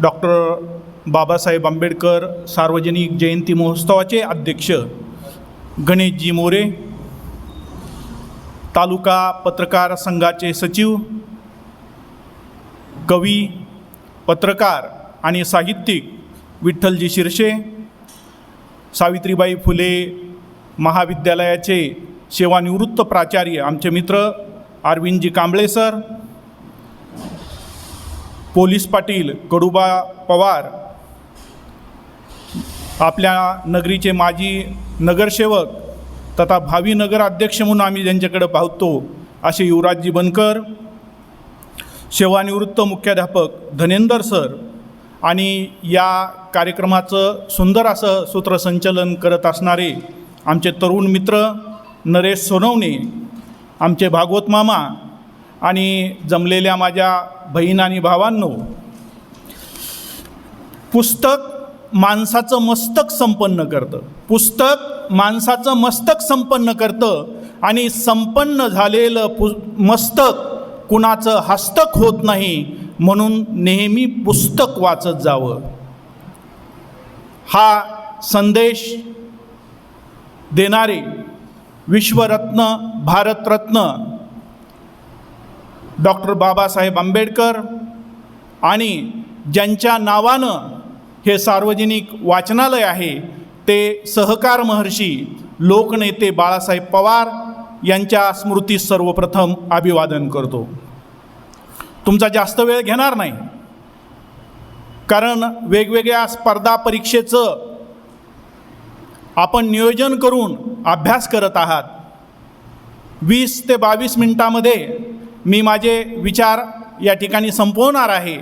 Doctor Babasaheb Ambedkar सार्वजनिक जयंती महोत्सवाचे अध्यक्ष गणेशजी मोरे तालुका पत्रकार संघाचे सचिव कवी पत्रकार आणि साहित्यिक विठ्ठलजी शिरशे सावित्रीबाई फुले महाविद्यालयाचे सेवानिवृत्त प्राचार्य आमचे मित्र अरविंदजी कांबळे सर पोलीस पाटील कडुबा पवार आपल्या नगरीचे माजी नगरसेवक तथा भावी नगर अध्यक्ष म्हणून आम्ही ज्यांच्याकडे पाहतो असे युवराजजी बनकर सेवानिवृत्त मुख्याध्यापक धनेंदर सर आणि या कार्यक्रमाचं सुंदर असं सूत्रसंचलन करत असणारे आमचे तरुण मित्र नरेश सोनवणे आमचे भागवत मामा आणि जमलेल्या माझ्या बहीण आणि भावांनो पुस्तक माणसाचं मस्तक संपन्न करतं. पुस्तक माणसाचं मस्तक संपन्न करतं आणि संपन्न झालेलं पु मस्तक कुणाचं हस्तक होत नाही म्हणून नेहमी पुस्तक वाचत जावं. हा संदेश देणारे विश्वरत्न भारतरत्न डॉक्टर बाबासाहेब आंबेडकर आणि ज्यांच्या नावानं हे सार्वजनिक वाचनालय आहे ते सहकार महर्षी लोकनेते बाळासाहेब पवार यांच्या स्मृतीस सर्वप्रथम अभिवादन करतो. तुमचा जास्त वेळ घेणार नाही. कारण वेगवेगळ्या स्पर्धा परीक्षेचं आपण नियोजन करून अभ्यास करत आहात. वीस ते बावीस मिनटामध्ये मी माझे विचार या ठिकाणी संपवणार आहे.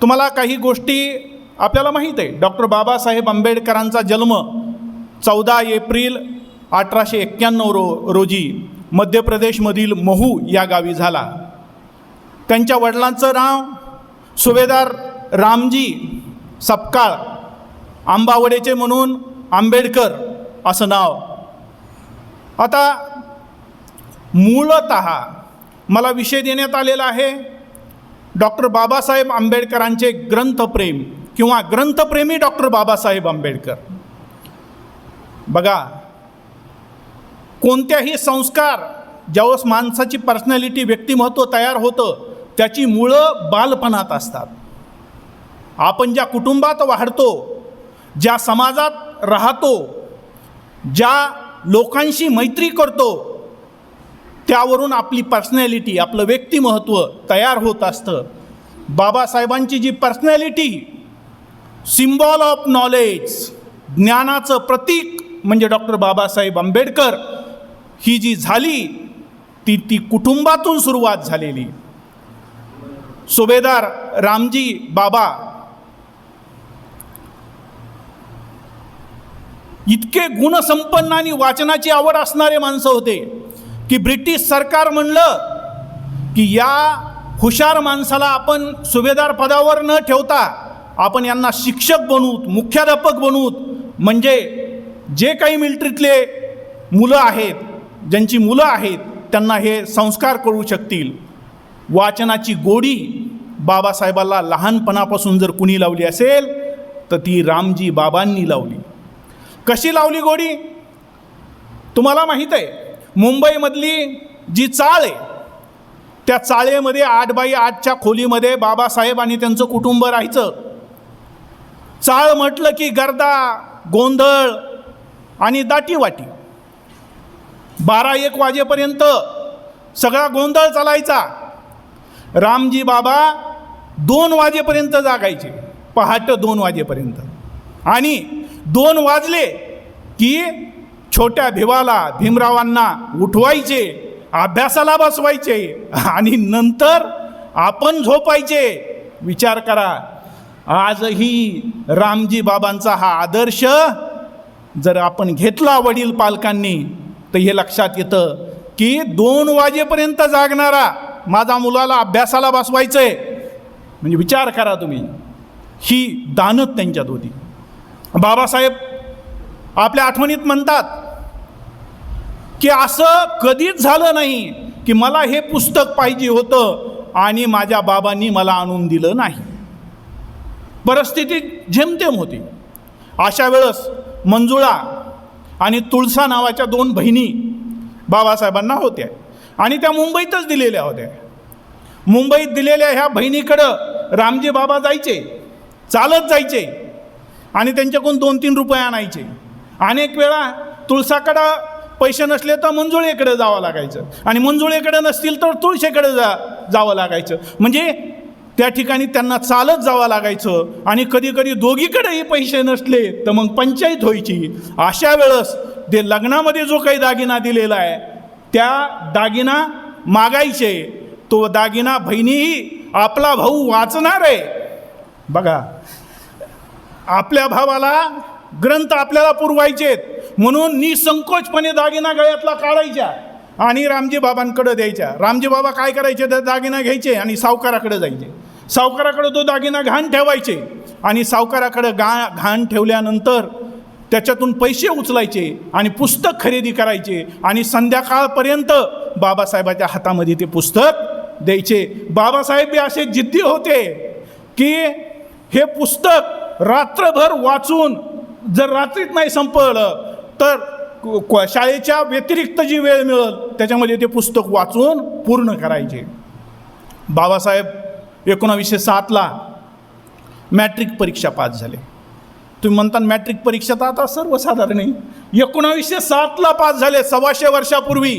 तुम्हाला काही गोष्टी आपल्याला माहीत आहे. डॉक्टर बाबासाहेब आंबेडकरांचा जन्म चौदा एप्रिल अठराशे एक्क्याण्णव रो रोजी मध्य प्रदेशमधील महू या गावी झाला. त्यांच्या वडिलांचं नाव सुभेदार रामजी सपकाळ आंबावडेचे म्हणून आंबेडकर असं नाव. आता मूळत मला विषय देण्यात आलेला आहे. डॉक्टर बाबासाहेब आंबेडकरांचे ग्रंथप्रेम किंवा ग्रंथप्रेमी डॉक्टर बाबासाहेब आंबेडकर. बघा कोणत्याही संस्कार ज्यावेळेस माणसाची पर्सनॅलिटी व्यक्तिमत्व तयार होतं त्याची मुळं बालपणात असतात. आपण ज्या कुटुंबात वाढतो ज्या समाजात राहतो ज्या लोकांशी मैत्री करतो त्यावरून आपली पर्सनॅलिटी आपलं व्यक्तिमत्त्व तयार होत असतं. बाबासाहेबांची जी पर्सनॅलिटी सिम्बॉल ऑफ नॉलेज ज्ञानाचं प्रतीक म्हणजे डॉक्टर बाबासाहेब आंबेडकर ही जी झाली ती ती कुटुंबातून सुरुवात झालेली. सुभेदार रामजी बाबा इतके गुणसंपन्न आणि वाचनाची आवड असणारे माणसं होते. की ब्रिटिश सरकार म्हणलं की या हुशार माणसाला आपण सुभेदार पदावर न ठेवता आपण यांना शिक्षक बनवूत मुख्याध्यापक बनवूत म्हणजे जे काही मिलिटरीतले मुलं आहेत ज्यांची मुलं आहेत त्यांना हे संस्कार करू शकतील. वाचनाची गोडी बाबासाहेबाला लहानपणापासून जर कुणी लावली असेल तर ती रामजी बाबांनी लावली. कशी लावली गोडी? तुम्हाला माहीत आहे मुंबईमधली जी चाळ आहे त्या चाळेमध्ये आठ बाई आठच्या खोलीमध्ये बाबासाहेब आणि त्यांचं कुटुंब राहायचं. चाळ म्हटलं की गर्दा गोंधळ आणि दाटीवाटी. बारा एक वाजेपर्यंत सगळा गोंधळ चालायचा. रामजी बाबा दोन वाजेपर्यंत जागायचे. पहाटं दोन वाजेपर्यंत. आणि दोन वाजले की छोट्या भिवाला भीमरावांना उठवायचे अभ्यासाला बसवायचे आणि नंतर आपण झोपायचे. विचार करा आजही रामजी बाबांचा हा आदर्श जर आपण घेतला वडील पालकांनी तर हे लक्षात येतं की दोन वाजेपर्यंत जागणारा माझा मुलाला अभ्यासाला बसवायचं आहे म्हणजे विचार करा तुम्ही ही दानत त्यांच्यात होती. बाबासाहेब आपल्या आठवणीत म्हणतात की असं कधीच झालं नाही की मला हे पुस्तक पाहिजे होतं आणि माझ्या बाबांनी मला आणून दिलं नाही. परिस्थिती झेमतेम होती. अशा वेळेस मंजुळा आणि तुळसा नावाच्या दोन बहिणी बाबासाहेबांना होत्या आणि त्या मुंबईतच दिलेल्या होत्या. मुंबईत दिलेल्या ह्या बहिणीकडं रामजी बाबा जायचे चालत जायचे आणि त्यांच्याकडून दोन तीन रुपये आणायचे. अनेक वेळा तुळसाकडं पैसे नसले तर मंजुळेकडे जावं लागायचं. आणि मंजुळेकडे नसतील तर तुळशीकडे जा जावं लागायचं. म्हणजे त्या ठिकाणी त्यांना चालत जावं लागायचं. आणि कधी कधी दोघीकडेही पैसे नसले तर मग पंचायत व्हायची. अशा वेळेस ते लग्नामध्ये जो काही दागिना दिलेला आहे त्या दागिना मागायचे. तो दागिना बहिणीही आपला भाऊ वाचणार आहे. बघा आपल्या भावाला ग्रंथ आपल्याला पुरवायचेत. म्हणून निसंकोचपणे दागिना गळ्यातला काढायच्या आणि रामजी बाबांकडे द्यायच्या. रामजी बाबा काय करायचे? तर दागिना घ्यायचे आणि सावकाराकडे जायचे. सावकाराकडे तो दागिना घाण ठेवायचे आणि सावकाराकडे गा घाण ठेवल्यानंतर त्याच्यातून पैसे उचलायचे आणि पुस्तक खरेदी करायचे आणि संध्याकाळपर्यंत बाबासाहेबाच्या हातामध्ये ते पुस्तक द्यायचे. बाबासाहेब बी असे जिद्दी होते की हे पुस्तक रात्रभर वाचून जर रात्रीत नाही संपलं तर शाळेच्या व्यतिरिक्त जी वेळ मिळेल त्याच्यामध्ये ते पुस्तक वाचून पूर्ण करायचे. बाबासाहेब एकोणावीसशे सातला मॅट्रिक परीक्षा पास झाले. तुम्ही म्हणता मॅट्रिक परीक्षा तर आता सर्वसाधारण आहे. एकोणावीसशे सातला पास झाले सव्वाशे वर्षापूर्वी.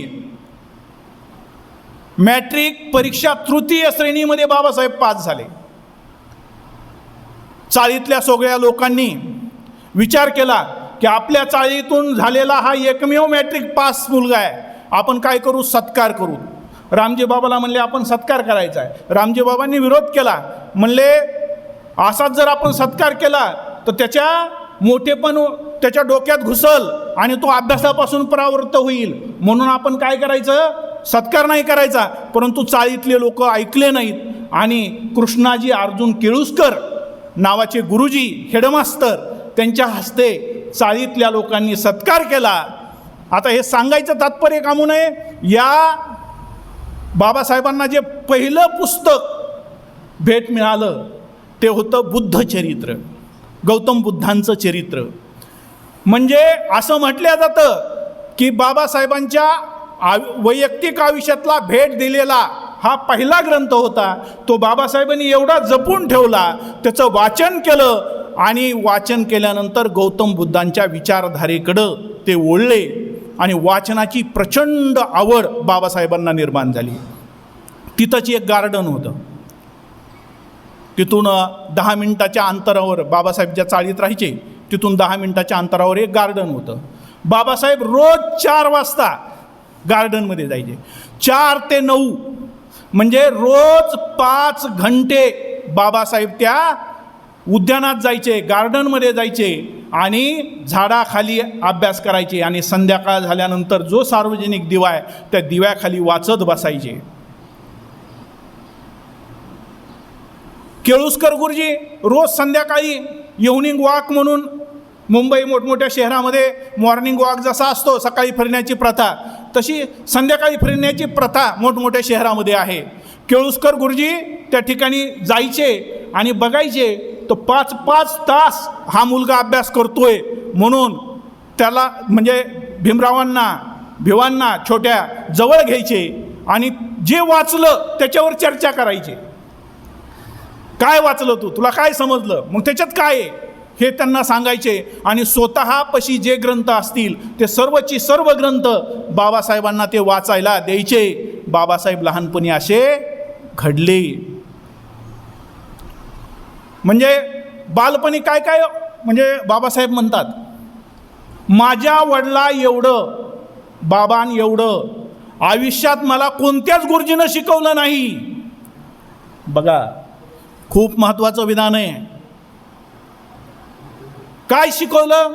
मॅट्रिक परीक्षा तृतीय श्रेणीमध्ये बाबासाहेब पास झाले. चाळीतल्या सगळ्या लोकांनी विचार केला की आपल्या चाळीतून झालेला हा एकमेव मॅट्रिक पास मुलगा आहे. आपण काय करू? सत्कार करू. रामजी बाबाला म्हणले आपण सत्कार करायचा आहे. रामजी बाबांनी विरोध केला. म्हणले असाच जर आपण सत्कार केला तर त्याच्या मोठेपण त्याच्या डोक्यात घुसल आणि तो अभ्यासापासून परावृत्त होईल. म्हणून आपण काय करायचं? सत्कार नाही करायचा. परंतु चाळीतले लोक ऐकले नाहीत. आणि कृष्णाजी अर्जुन केळुसकर नावाचे गुरुजी हेडमास्तर त्यांच्या हस्ते चाळीतल्या लोकांनी सत्कार केला. आता हे सांगायचं तात्पर्य कामू नये या बाबासाहेबांना जे पहिलं पुस्तक भेट मिळालं ते होतं बुद्ध चरित्र गौतम बुद्धांचं चरित्र. म्हणजे असं म्हटलं जातं की बाबासाहेबांच्या आव वैयक्तिक आयुष्यातला भेट दिलेला हा पहिला ग्रंथ होता. तो बाबासाहेबांनी एवढा जपून ठेवला त्याचं वाचन केलं आणि वाचन केल्यानंतर गौतम बुद्धांच्या विचारधारेकडं ते ओढले आणि वाचनाची प्रचंड आवड बाबासाहेबांना निर्माण झाली. तिथंच एक गार्डन होतं. तिथून दहा मिनटाच्या अंतरावर बाबासाहेब ज्या चाळीत राहायचे. तिथून दहा मिनटाच्या अंतरावर एक गार्डन होतं. बाबासाहेब रोज चार वाजता गार्डनमध्ये जायचे. चार ते नऊ म्हणजे रोज पाच घंटे बाबासाहेब त्या उद्यानात जायचे गार्डनमध्ये जायचे आणि झाडाखाली अभ्यास करायचे आणि संध्याकाळ झाल्यानंतर जो सार्वजनिक दिवा आहे त्या दिव्याखाली वाचत बसायचे. केळुसकर गुरुजी रोज संध्याकाळी इव्हनिंग वॉक म्हणून मुंबई मोठमोठ्या शहरामध्ये मॉर्निंग वॉक जसा असतो सकाळी फिरण्याची प्रथा तशी संध्याकाळी फिरण्याची प्रथा मोठमोठ्या शहरामध्ये आहे. केळुसकर गुरुजी त्या ठिकाणी जायचे आणि बघायचे तो पाच पाच तास हा मुलगा अभ्यास करतोय. म्हणून त्याला म्हणजे भीमरावांना भिवांना छोट्या जवळ घ्यायचे आणि जे वाचलं त्याच्यावर चर्चा करायची. काय वाचलं तू? तुला काय समजलं? मग त्याच्यात काय आहे? हे त्यांना सांगायचे आणि स्वतःपाशी जे ग्रंथ असतील ते सर्वची सर्व ग्रंथ बाबासाहेबांना ते वाचायला द्यायचे. बाबासाहेब लहानपणी असे घडले. म्हणजे बालपणी काय काय म्हणजे बाबासाहेब म्हणतात? माझ्या वडिला एवढं बाबान एवढं आयुष्यात मला कोणत्याच गुरुजीनं शिकवलं नाही. बघा खूप महत्त्वाचं विधान आहे. काय शिकवलं?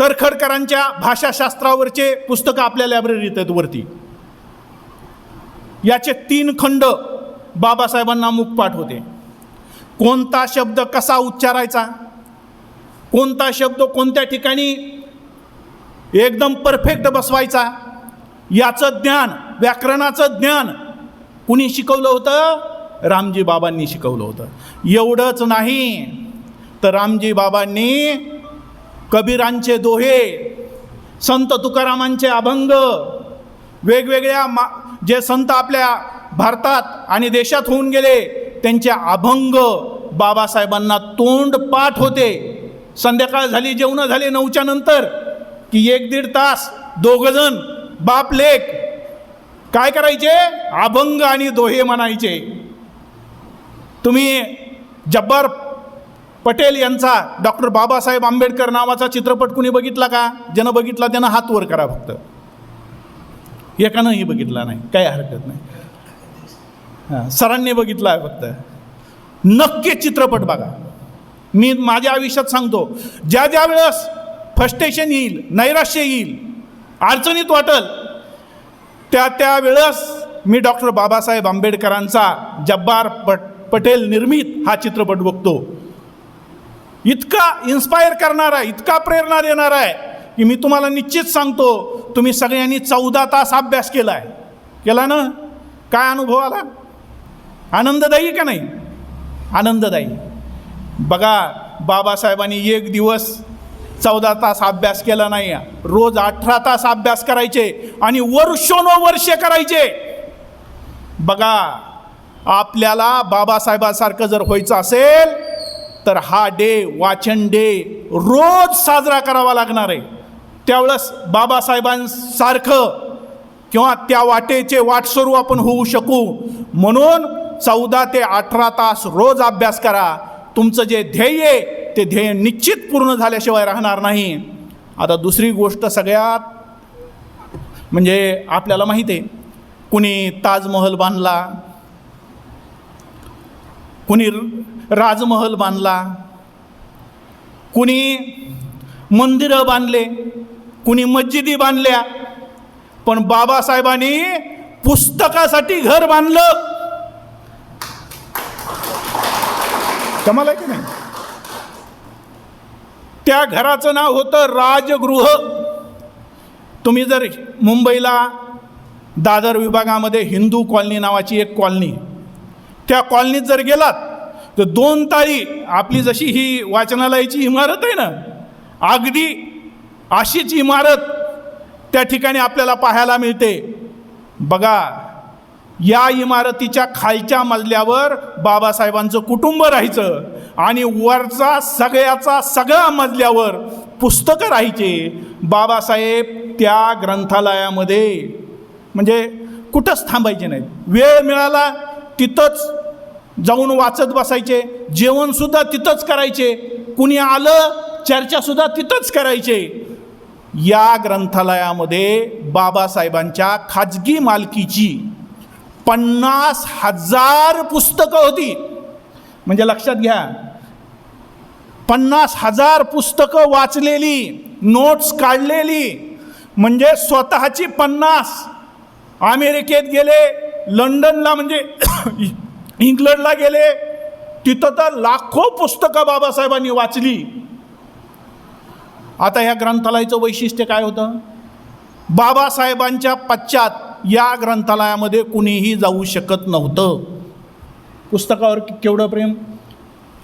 तरखडकरांच्या भाषाशास्त्रावरचे पुस्तकं आपल्या लायब्ररीत आहेत वरती. याचे तीन खंड बाबासाहेबांना मुखपाठ होते. कोणता शब्द कसा उच्चारायचा? कोणता शब्द कोणत्या ठिकाणी एकदम परफेक्ट बसवायचा? याचं ज्ञान व्याकरणाचं ज्ञान कुणी शिकवलं होतं? रामजी बाबांनी शिकवलं होतं. एवढंच नाही तर रामजी बाबांनी कबीरांचे दोहे संत तुकारामांचे अभंग वेगवेगळ्या मा जे संत आपल्या भारतात आणि देशात होऊन गेले त्यांचे अभंग बाबासाहेबांना तोंड पाठ होते. संध्याकाळ झाली जेवणं झाले नऊच्या नंतर की एक दीड तास दोघंजण बाप लेख काय करायचे? अभंग आणि दोहे म्हणायचे. तुम्ही जब्बार पटेल यांचा डॉक्टर बाबासाहेब आंबेडकर नावाचा चित्रपट कुणी बघितला का? ज्यानं बघितला त्यानं हात वर करा फक्त. एकानंही बघितला नाही काही हरकत नाही. हां सरांनी बघितला आहे फक्त. नक्की चित्रपट बघा. मी माझ्या आयुष्यात सांगतो ज्या ज्या वेळेस फस्टेशन येईल नैराश्य येईल अडचणीत वाटल त्या त्या वेळेस मी डॉक्टर बाबासाहेब आंबेडकरांचा जब्बार पट पटेल निर्मित हा चित्रपट बघतो. इतका इन्स्पायर करणारा इतका प्रेरणा देणारा आहे की मी तुम्हाला निश्चित सांगतो तुम्ही सगळ्यांनी चौदा तास अभ्यास केला आहे केला ना? काय अनुभव आला? आनंददायी का नाही? आनंददायी. बघा बाबासाहेबांनी एक दिवस चौदा तास अभ्यास केला नाही. रोज अठरा तास अभ्यास करायचे आणि वर्षोनवर्षे करायचे. बघा आपल्याला बाबासाहेबांसारखं जर व्हायचं असेल तर हा डे वाचन डे रोज साजरा करावा लागणार आहे. त्यावेळेस बाबासाहेबांसारखं किंवा त्या वाटेचे वाटसरू आपण होऊ शकू. म्हणून चौदा ते अठरा तास रोज अभ्यास करा. तुमचं जे ध्येय आहे ते ध्येय निश्चित पूर्ण झाल्याशिवाय राहणार नाही. आता दुसरी गोष्ट सगळ्यात म्हणजे आपल्याला माहिती आहे कुणी ताजमहल बांधला कुणी राजमहल बांधला कुणी मंदिरं बांधले कुणी मस्जिदी बांधल्या पण बाबासाहेबांनी पुस्तकासाठी घर बांधलं. कमाल आहे की नाही? त्या घराचं नाव होतं राजगृह. तुम्ही जर मुंबईला दादर विभागामध्ये हिंदू कॉलनी नावाची एक कॉलनी त्या कॉलनीत जर गेलात तर दोन ताळी आपली जशी ही वाचनालयाची इमारत आहे ना अगदी अशीच इमारत त्या ठिकाणी आपल्याला पाहायला मिळते. बघा या इमारतीच्या खालच्या मजल्यावर बाबासाहेबांचं कुटुंब राहायचं आणि वरचा सगळ्याचा सगळ्या मजल्यावर पुस्तकं राहायचे. बाबासाहेब त्या ग्रंथालयामध्ये. म्हणजे कुठंच थांबायचे नाहीत. वेळ मिळाला तिथंच जाऊन वाचत बसायचे. जेवणसुद्धा तिथंच करायचे. कुणी आलं चर्चासुद्धा तिथंच करायचे. या ग्रंथालयामध्ये बाबासाहेबांच्या खाजगी मालकीची पन्नास हजार पुस्तकं होती. म्हणजे लक्षात घ्या. पन्नास हजार पुस्तकं वाचलेली नोट्स काढलेली म्हणजे स्वतःची पन्नास. अमेरिकेत गेले लंडनला म्हणजे इंग्लंडला गेले तिथं तर लाखो पुस्तकं बाबासाहेबांनी वाचली. आता ह्या ग्रंथालयाचं वैशिष्ट्य काय होतं? बाबासाहेबांच्या पश्चात या ग्रंथालयामध्ये कुणीही जाऊ शकत नव्हतं. पुस्तकावर केवढं प्रेम?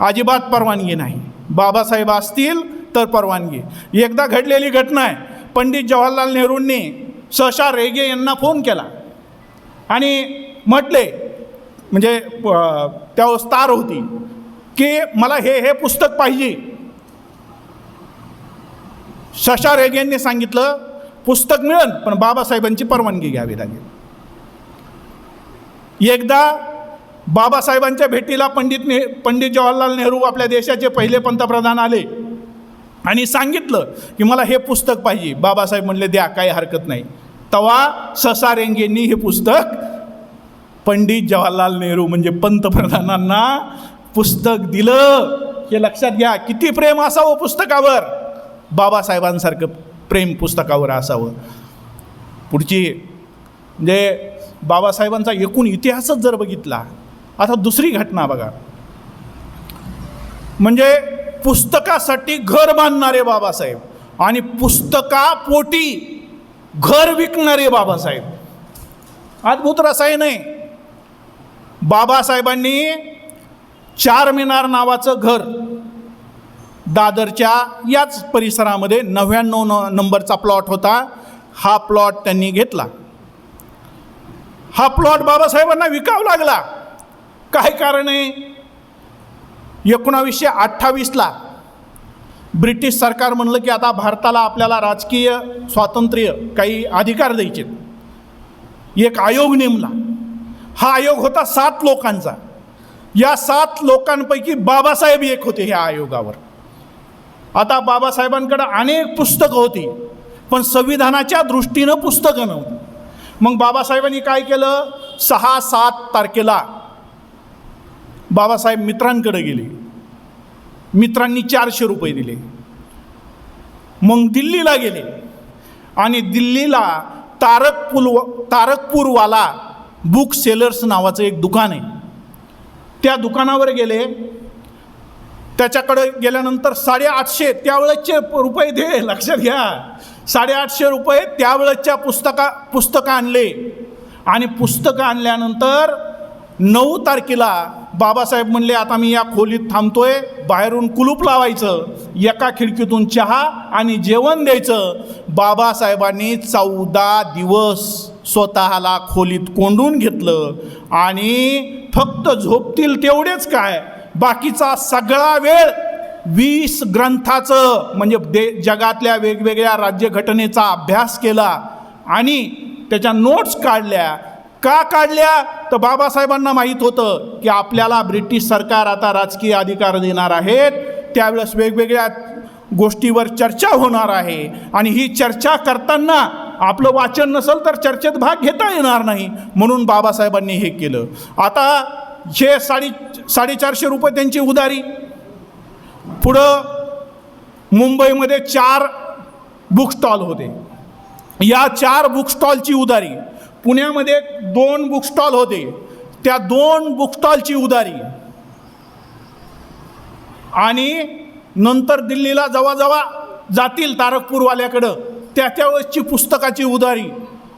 अजिबात परवानगी नाही. बाबासाहेब असतील तर परवानगी. एकदा घडलेली घटना आहे. पंडित जवाहरलाल नेहरूंनी सहसा रेगे यांना फोन केला. आणि म्हटले म्हणजे अ, त्यावेळेस तार होती की मला हे हे पुस्तक पाहिजे. शशा रेगेंनी सांगितलं पुस्तक मिळेल पण बाबासाहेबांची परवानगी घ्यावी लागेल. एकदा बाबासाहेबांच्या भेटीला पंडित ने पंडित जवाहरलाल नेहरू आपल्या देशाचे पहिले पंतप्रधान आले आणि सांगितलं की मला हे पुस्तक पाहिजे. बाबासाहेब म्हणले द्या काही हरकत नाही. तवा ससा रेंगेंनी हे पुस्तक पंडित जवाहरलाल नेहरू म्हणजे पंतप्रधानांना पुस्तक दिलं. हे लक्षात घ्या किती प्रेम असावं पुस्तकावर. बाबासाहेबांसारखं प्रेम पुस्तकावर असावं. पुढची म्हणजे बाबासाहेबांचा एकूण इतिहासच जर बघितला आता दुसरी घटना बघा. म्हणजे पुस्तकासाठी घर बांधणारे बाबासाहेब आणि पुस्तकापोटी घर विकणारे बाबासाहेब. अद्भुत रसायन आहे. बाबासाहेबांनी चार मिनार नावाचं घर दादरच्या याच परिसरामध्ये नव्याण्णव न नंबरचा प्लॉट होता. हा प्लॉट त्यांनी घेतला. हा प्लॉट बाबासाहेबांना विकावा लागला. काय कारण आहे? एकोणावीसशे अठ्ठावीसला ब्रिटिश सरकार म्हणलं की आता भारताला आपल्याला राजकीय स्वातंत्र्य काही अधिकार द्यायचे एक आयोग नेमला. हा आयोग होता सात लोकांचा. या सात लोकांपैकी बाबासाहेब एक होते ह्या आयोगावर. आता बाबासाहेबांकडे अनेक पुस्तकं होती पण संविधानाच्या दृष्टीनं पुस्तकं नव्हती. मग बाबासाहेबांनी काय केलं? सहा सात तारखेला बाबासाहेब मित्रांकडे गेले. मित्रांनी चारशे रुपये दिले. मग दिल्लीला गेले. आणि दिल्लीला तारकपूल तारकपूरवाला बुक सेलर्स नावाचं एक दुकान आहे. त्या दुकानावर गेले. त्याच्याकडे गेल्यानंतर साडेआठशे त्यावेळेसचे रुपये दे लक्षात घ्या. साडेआठशे रुपये त्यावेळेसच्या पुस्तका पुस्तकं आणले. आणि पुस्तकं आणल्यानंतर नऊ तारखेला बाबासाहेब म्हणले आता मी या खोलीत थांबतोय बाहेरून कुलूप लावायचं एका खिडकीतून चहा आणि जेवण द्यायचं. बाबासाहेबांनी चौदा दिवस स्वतःला खोलीत कोंडून घेतलं. आणि फक्त झोपतील तेवढेच काय? बाकीचा सगळा वेळ वीस ग्रंथाचं म्हणजे दे जगातल्या वेगवेगळ्या राज्यघटनेचा अभ्यास केला आणि त्याच्या नोट्स काढल्या. का काढल्या? तर बाबासाहेबांना माहीत होतं की आपल्याला ब्रिटिश सरकार आता राजकीय अधिकार देणार आहेत. त्यावेळेस वेगवेगळ्या गोष्टीवर चर्चा होणार आहे. आणि ही चर्चा करताना आपलं वाचन नसेल तर चर्चेत भाग घेता येणार नाही. म्हणून बाबासाहेबांनी हे केलं. आता हे साडी साडेचारशे रुपये त्यांची उधारी. पुढं मुंबईमध्ये चार बुक स्टॉल होते. या चार बुक स्टॉलची उधारी पुण्यामध्ये दोन बुक स्टॉल होते. त्या दोन बुक स्टॉलची उधारी. आणि नंतर दिल्लीला जवाजवा जातील तारकपूरवाल्याकडं त्या त्यावेळेसची पुस्तकाची उधारी.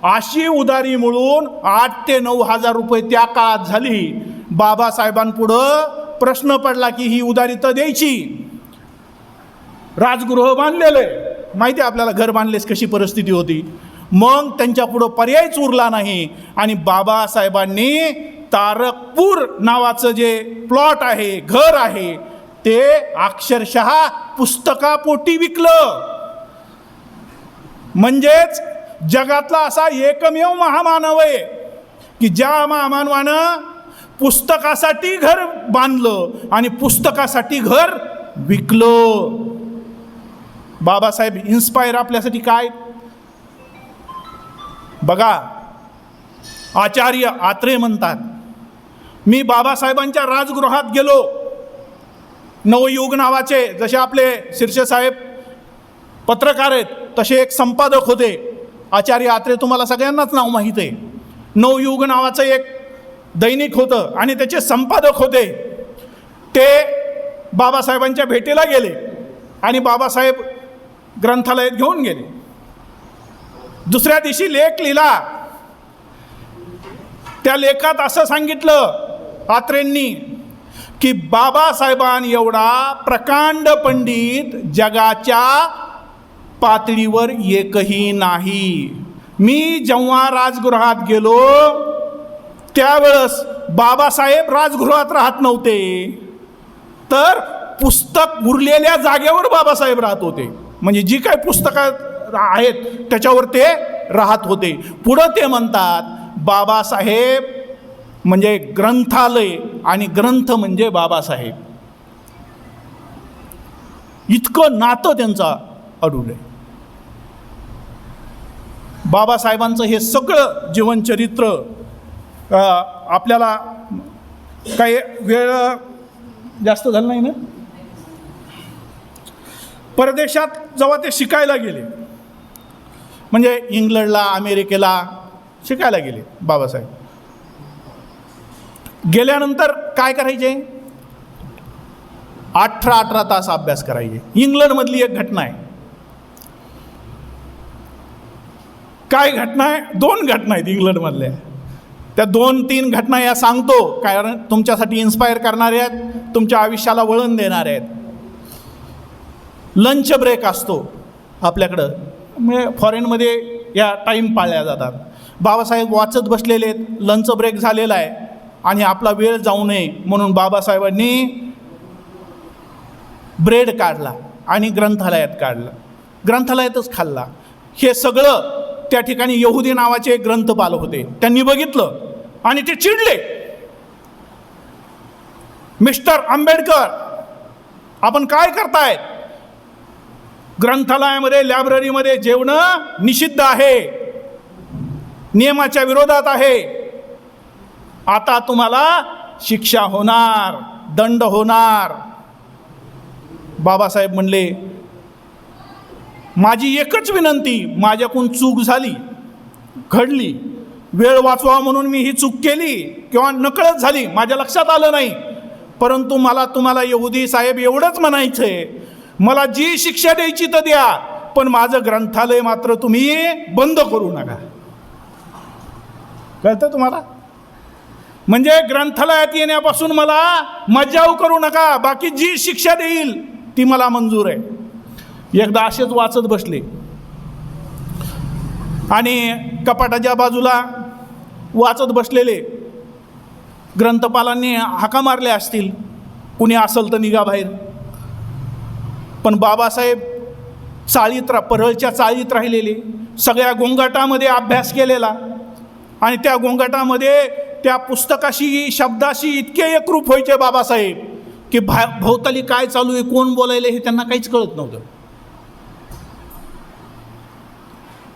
अशी उधारी मिळून आठ ते नऊ हजार रुपये त्या काळात झाली. बाबासाहेबांपुढं प्रश्न पडला की ही उदारिता द्यायची. राजगृह बांधलेलं आहे. माहिती आहे आपल्याला घर बांधलेस कशी परिस्थिती होती? मग त्यांच्या पुढं पर्यायच उरला नाही आणि बाबासाहेबांनी तारकपूर नावाचं जे प्लॉट आहे घर आहे ते अक्षरशः पुस्तकापोटी विकलं. म्हणजेच जगातला असा एकमेव महामानव आहे की ज्या महामानवानं पुस्तकासाठी घर बांधलं आणि पुस्तकासाठी घर विकलं. बाबासाहेब इन्स्पायर आपल्यासाठी काय? बघा आचार्य आत्रे म्हणतात मी बाबासाहेबांच्या राजगृहात गेलो. नवयुग नावाचे जसे आपले शिर्षेसाहेब पत्रकार आहेत तसे एक संपादक होते. आचार्य आत्रे तुम्हाला सगळ्यांनाच नाव माहीत आहे. नवयुग नावाचं एक दैनिक होतं आणि त्याचे संपादक होते. ते बाबासाहेबांच्या भेटीला गेले आणि बाबासाहेब ग्रंथालयात घेऊन गेले. दुसऱ्या दिवशी लेख लिहिला. त्या लेखात असं सांगितलं आत्रेंनी की बाबासाहेबां एवढा प्रकांड पंडित जगाच्या पातळीवर एकही नाही. मी जेव्हा राजगृहात गेलो त्यावेळेस बाबासाहेब राजगृहात राहत नव्हते. तर पुस्तक उरलेल्या जागेवर बाबासाहेब राहत होते. म्हणजे जी काही पुस्तकं आहेत त्याच्यावर ते राहत होते. पुढं ते म्हणतात बाबासाहेब म्हणजे ग्रंथालय आणि ग्रंथ म्हणजे बाबासाहेब. इतकं नातं त्यांचा अडूल आहे. बाबासाहेबांचं हे सगळं जीवनचरित्र आपल्याला काही वेळ जास्त झालं नाही ना? परदेशात जेव्हा ते शिकायला गेले म्हणजे इंग्लंडला अमेरिकेला शिकायला गेले बाबासाहेब. गेल्यानंतर काय करायचे? अठरा अठरा तास अभ्यास करायचे. इंग्लंडमधली एक घटना आहे. काय घटना आहे? दोन घटना आहेत इंग्लंडमधल्या. त्या दोन तीन घटना या सांगतो कारण तुमच्यासाठी इन्स्पायर करणारे आहेत तुमच्या आयुष्याला वळण देणारे आहेत. लंच ब्रेक असतो आपल्याकडं. म्हणजे फॉरेनमध्ये या टाईम पाळल्या जातात. बाबासाहेब वाचत बसलेले आहेत लंच ब्रेक झालेला आहे आणि आपला वेळ जाऊ नये म्हणून बाबासाहेबांनी ब्रेड काढला आणि ग्रंथालयात काढला. ग्रंथालयातच खाल्ला. हे सगळं त्या ठिकाणी यहुदी नावाचे एक ग्रंथपाल होते. त्यांनी बघितलं आणि ते चिडले. मिस्टर आंबेडकर आपण काय करतायत ग्रंथालयामध्ये लायब्ररीमध्ये जेवणं निषिद्ध आहे. नियमाच्या विरोधात आहे. आता तुम्हाला शिक्षा होणार दंड होणार. बाबासाहेब म्हणले माझी एकच विनंती माझ्याकडून चूक झाली घडली वेळ वाचवा म्हणून मी ही चूक केली किंवा नकळत झाली माझ्या लक्षात आलं नाही. परंतु मला तुम्हाला यहुदी साहेब एवढंच म्हणायचं आहे मला जी शिक्षा द्यायची तर द्या पण माझं ग्रंथालय मात्र तुम्ही बंद करू नका. कळतं तुम्हाला? म्हणजे ग्रंथालयात येण्यापासून मला मज्जाव करू नका बाकी जी शिक्षा देईल ती मला मंजूर आहे. एकदा असेच वाचत बसले. आणि कपाटाच्या बाजूला वाचत बसलेले ग्रंथपालांनी हाका मारल्या असतील. कुणी असेल तर निघा बाहेर. पण बाबासाहेब चाळीत रा परळच्या चाळीत राहिलेले. सगळ्या गोंगाटामध्ये अभ्यास केलेला. आणि त्या गोंगाटामध्ये त्या पुस्तकाशी शब्दाशी इतके एकरूप व्हायचे बाबासाहेब की भा भोवताली काय चालू आहे कोण बोलायले हे त्यांना काहीच कळत नव्हतं.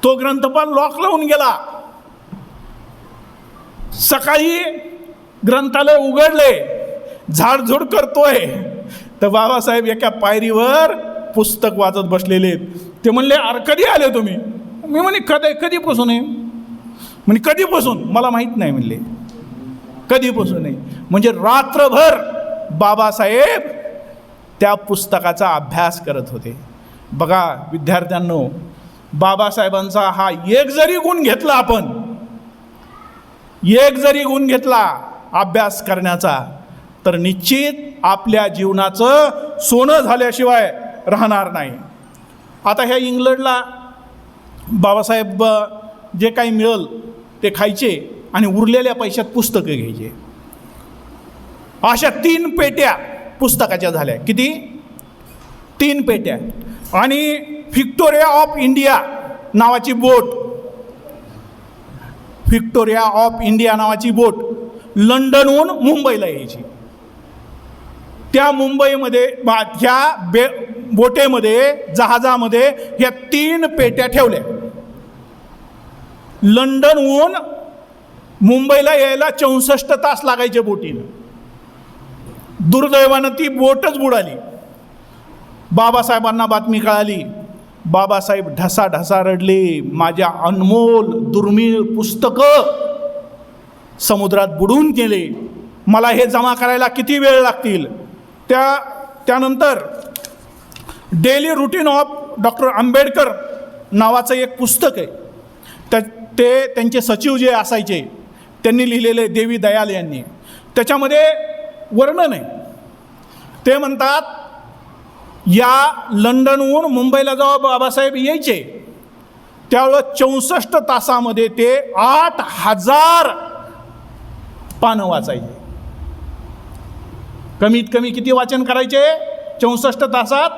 तो ग्रंथपाल लॉक लावून गेला. सकाळी ग्रंथालय उघडले. झाडझुड करतोय. तर बाबासाहेब एका पायरीवर पुस्तक वाचत बसलेले. आहेत. ते म्हणले अरे कधी आले तुम्ही? मी म्हणे कधी कधीपासून आहे? म्हणजे कधीपासून? मला माहीत नाही म्हणले. कधीपासून नाही म्हणजे रात्रभर बाबासाहेब त्या पुस्तकाचा अभ्यास करत होते. बघा विद्यार्थ्यांनो बाबासाहेबांचा हा एक जरी गुण घेतला आपण एक जरी गुण घेतला अभ्यास करण्याचा तर निश्चित आपल्या जीवनाचं सोनं झाल्याशिवाय राहणार नाही. आता ह्या इंग्लंडला बाबासाहेब जे काही मिळेल ते खायचे आणि उरलेल्या पैशात पुस्तकं घ्यायचे. अशा तीन पेट्या पुस्तकाच्या झाल्या. किती? तीन पेट्या. आणि व्हिक्टोरिया ऑफ इंडिया नावाची बोट. व्हिक्टोरिया ऑफ इंडिया नावाची बोट लंडनहून मुंबईला यायची. त्या मुंबईमध्ये बा ह्या बे बोटेमध्ये जहाजामध्ये ह्या तीन पेट्या ठेवल्या. लंडनहून मुंबईला यायला चौसष्ट तास लागायचे बोटीनं. दुर्दैवानं ती बोटच बुडाली. बाबासाहेबांना बातमी कळाली. बाबासाहेब ढसा ढसा रडले माझ्या अनमोल दुर्मिळ पुस्तकं समुद्रात बुडून गेले. मला हे जमा करायला किती वेळ लागतील? त्या त्यानंतर daily routine of doctor Ambedkar नावाचं एक पुस्तक आहे. त्या ते त्यांचे सचिव जे असायचे त्यांनी लिहिलेले देवी दयाल यांनी. त्याच्यामध्ये वर्णन आहे. ते म्हणतात या लंडनहून मुंबईला जेव्हा बाबासाहेब यायचे त्यावेळेस चौसष्ट तासामध्ये ते आठ हजार पानं वाचायचे. कमीत कमी किती वाचन करायचे? चौसष्ट तासात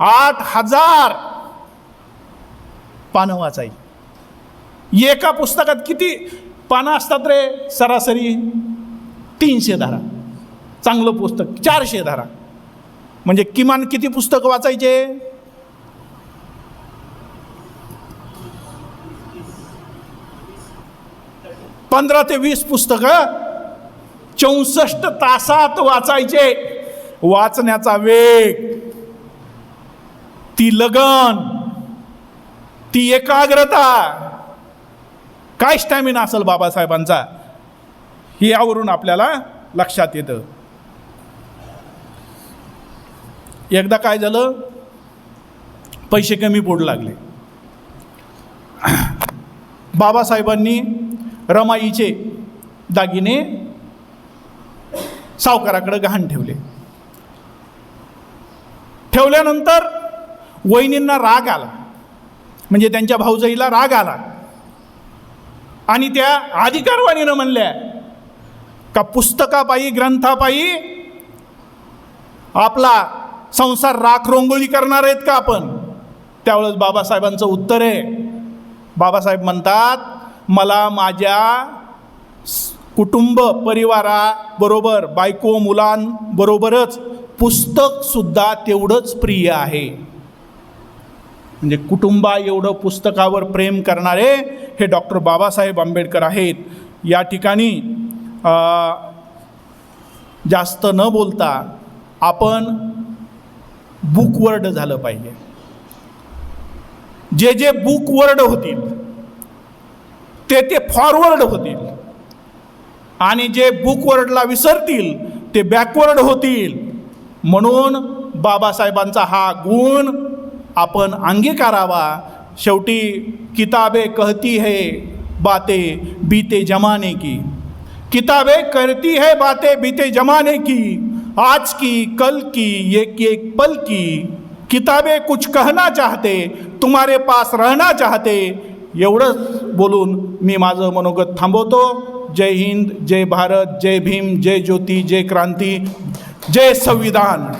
आठ हजार पानं वाचायची. एका पुस्तकात किती पानं असतात रे? सरासरी तीनशे धारा. चांगलं पुस्तक चारशे धारा. म्हणजे किमान किती पुस्तकं वाचायचे? पंधरा ते वीस पुस्तकं चौसष्ट तासात वाचायचे. वाचण्याचा वेग ती लगन ती एकाग्रता. काय स्टॅमिना असेल बाबासाहेबांचा? हे यावरून आपल्याला लक्षात येतं. एकदा काय झालं? पैसे कमी पडू लागले. बाबासाहेबांनी रमाईचे दागिने सावकाराकडे गहाण ठेवले. ठेवल्यानंतर वहिनींना राग आला. म्हणजे त्यांच्या भाऊजाईला राग आला. आणि त्या अधिकारवाणीनं म्हणल्या का पुस्तकापायी ग्रंथापायी आपला संसार राख रोंगोळी करणार आहेत का आपण? त्यावेळेस बाबासाहेबांचं उत्तर आहे. बाबासाहेब म्हणतात मला माझ्या कुटुंब परिवाराबरोबर बायको मुलांबरोबरच पुस्तकसुद्धा तेवढंच प्रिय आहे. म्हणजे कुटुंबा एवढं पुस्तकावर प्रेम करणारे हे डॉक्टर बाबासाहेब आंबेडकर आहेत. या ठिकाणी जास्त न बोलता आपण बुकवर्ड झालं पाहिजे. जे जे बुकवर्ड होतील ते ते फॉरवर्ड होतील. आणि जे बुकवर्डला विसरतील ते बॅकवर्ड होतील. म्हणून बाबासाहेबांचा हा गुण आपण अंगीकारावा. शेवटी किताबे कहती है बाते बीते जमाने की. किताबे करती है बाते बीते जमाने की. आज की कल की एक एक पल की। किताबें कुछ कहना चाहते तुम्हारे पास रहना चाहते। एवढंच बोलून मी माझं मनोगत थांबवतो. जय हिंद जय भारत जय भीम जय ज्योती जय क्रांती जय संविधान.